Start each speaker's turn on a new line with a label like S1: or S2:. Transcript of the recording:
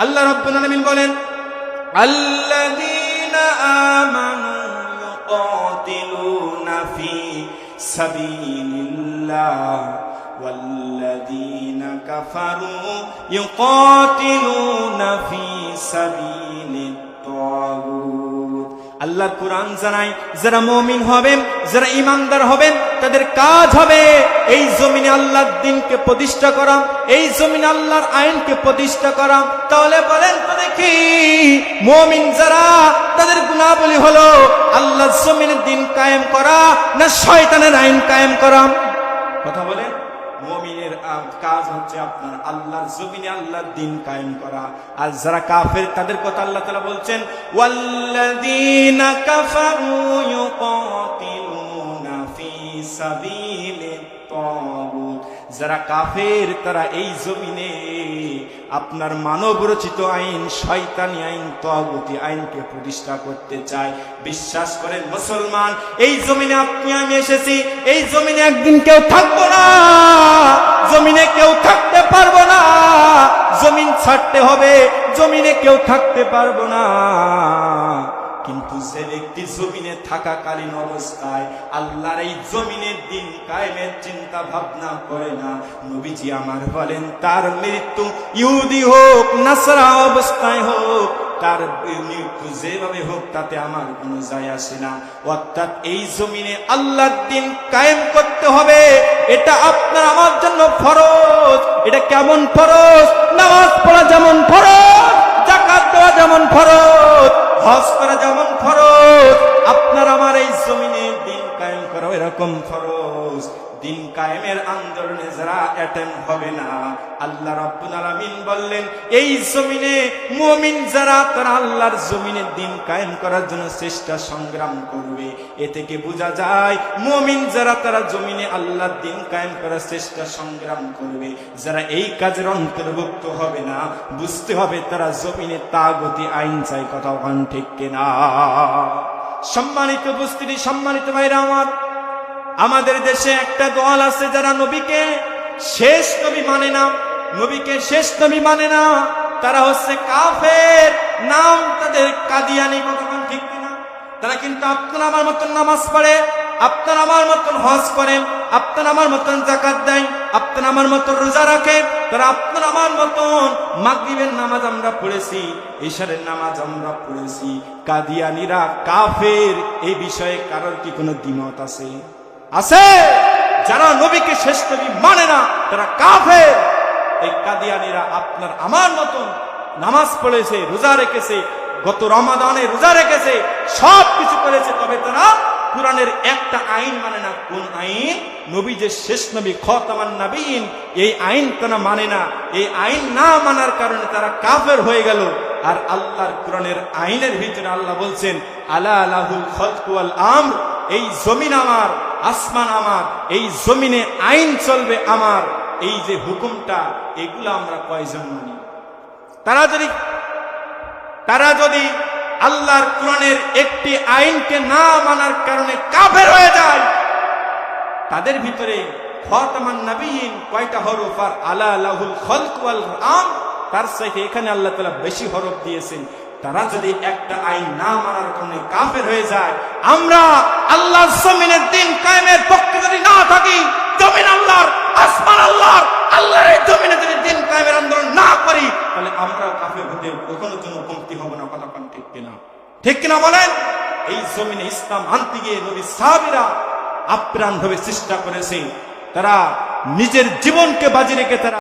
S1: আল্লাহ রাব্বুল আলামিন বলেন আল্লাযীনা আমানু يقاتلون في سبيل الله والذين كفروا يقاتلون في سبيل الطاغوت আল্লাহর কোরআন জানায়, যারা মমিন হবেন, যারা ইমানদার হবেন, তাদের কাজ হবে এই জমিনে আল্লাহর দিনকে প্রতিষ্ঠা করা, এই জমিনে আল্লাহর আইনকে প্রতিষ্ঠা করা। তাহলে বলেন তো দেখি, মমিন যারা, তাদের গুণাবলী হলো আল্লাহর জমিনের দিন কায়েম করা না শয়তানের আইন কায়েম করা? কথা বলেন। মমিনের কাজ হচ্ছে আপনার আল্লাহর জমিনে আল্লাহর দিন কায়েম করা। আর যারা কাফের, তাদের কথা আল্লাহ তালা বলছেন ওয়াল্লাদিনা কাফারু ইউকাতিলুনা ফি সাবিলিত তাগুত যারা কাফের, তারা এই জমিনে আপনার মানব রচিত আইন, শয়তানি আইন তগতি আইনকে প্রতিষ্ঠা করতে চায়। বিশ্বাস করেন, মুসলমান, এই জমিনে আপনি, আমি এসেছি, এই জমিনে একদিন কেউ থাকব না, জমিনে কেউ থাকতে পারব না, জমিন ছাড়তে হবে, জমিনে কেউ থাকতে পারব না। কিন্তু যে ব্যক্তি জমিনে থাকাকালীন অবস্থায় আল্লাহর এই জমিনের দিন কায়েমের চিন্তা ভাবনা করে না, নবীজি আমার বলেন, তার মৃত্যু ইহুদি হোক, নাসরা অবস্থায় হোক, তার মৃত্যু যেভাবে হোক, তাতে আমার কোনো যায় আসে না। অর্থাৎ এই জমিনে আল্লাহর দিন কায়েম করতে হবে, এটা আপনার, আমার জন্য ফরজ। এটা কেমন ফরজ? নামাজ পড়া যেমন ফরজ জাকাত দেওয়া যেমন ফরজ। হজ করা যেমন ফরজ। আপনার আমার এই জমিনে করা এরকম ফরজ। দিন কায়েমের আন্দোলনে যারা অ্যাটেম্প হবে না, আল্লাহ রাব্বুল আলামিন বললেন, এই জমিনে মুমিন যারা, তারা আল্লাহর জমিনে দিন কায়েম করার জন্য চেষ্টা সংগ্রাম করবে। এ থেকে বোঝা যায়, মুমিন যারা, তারা জমিনে আল্লাহর দিন কায়েম করার চেষ্টা সংগ্রাম করবে। যারা এই কাজের অন্তর্ভুক্ত হবে না, বুঝতে হবে তারা জমিনে তাগতি আইন চাই, কথা ঠিক কিনা? সম্মানিত উপস্থিতি, সম্মানিত ভাইরা আমার আমাদের দেশে একটা দল আছে যারা নবীকে শেষ নবী মানে না, নবীকে শেষ নবী মানে না। তারা হচ্ছে কাফের। নাম তাদের কাদিয়ানি কতক্ষণ ঠিক কিনা? তারা কিন্তু আপনার আমার মতন নামাজ পড়ে, আপনার আমার মতন হজ করেন আপনার আমার মতন জাকাত দেয়, আপনার আমার মতন রোজা রাখে, তারা আপনার আমার মতন মাগরিবের নামাজ আমরা পড়েছি ঈশারের নামাজ আমরা পড়েছি। কাদিয়ানিরা কাফের, এই বিষয়ে কারোর কি কোনো দ্বিমত আছে? আছে। যারা নবীকে শেষ নবী মানে না, তারা কাফের। এই কাদিয়ানিরা আপনার আমার মতন নামাজ পড়েছে, রোজা রেখেছে, গত রমাদানে রোজা রেখেছে, সব কিছু করেছে, তবে তারা কোরআনের একটা আইন মানে না। কোন আইন? নবী যে শেষ নবী, খতামান নবীন এই আইন তারা মানে না। এই আইন না মানার কারণে তারা কাফের হয়ে গেল। আর আল্লাহর কোরআনের আইনের ভিতরে আল্লাহ বলছেন, আলা আলাহুল আম এই জমিন আমার আসমান আমার, এই জমিনে আইন চলবে আমার। এই যে হুকুমটা, এগুলো আমরা কয়জন মানি? তারা যদি তারা যদি আল্লাহর কোরআনের একটি আইনকে না মানার কারণে কাফের হয়ে যায়, তাদের ভিতরে কয়টা হরফ আর আলা আম? তার সাথে এখানে আল্লাহ তাআলা বেশি হরফ দিয়েছেন। তারা যদি একটা আইন না মানার কারণে কাফের হয়ে যায়, আমরা আল্লাহর জমিনের দিন কায়েমের পক্ষে যদি না থাকি, জমিন আল্লাহর, আসমান আল্লাহর আল্লাহর জমিনে যদি দিন কায়েমের আন্দোলন না করি, তাহলে আমরাও কাফের হতে কখনো জন্য কমতি হব না, কথা ঠিক কিনা? ঠিক কিনা বলেন? এই জমিনে ইসলাম আনতে গিয়ে নবী সাহাবীরা আপ্রাণ ভাবে চেষ্টা করেছে, তারা নিজের জীবনকে বাজি রেখে তারা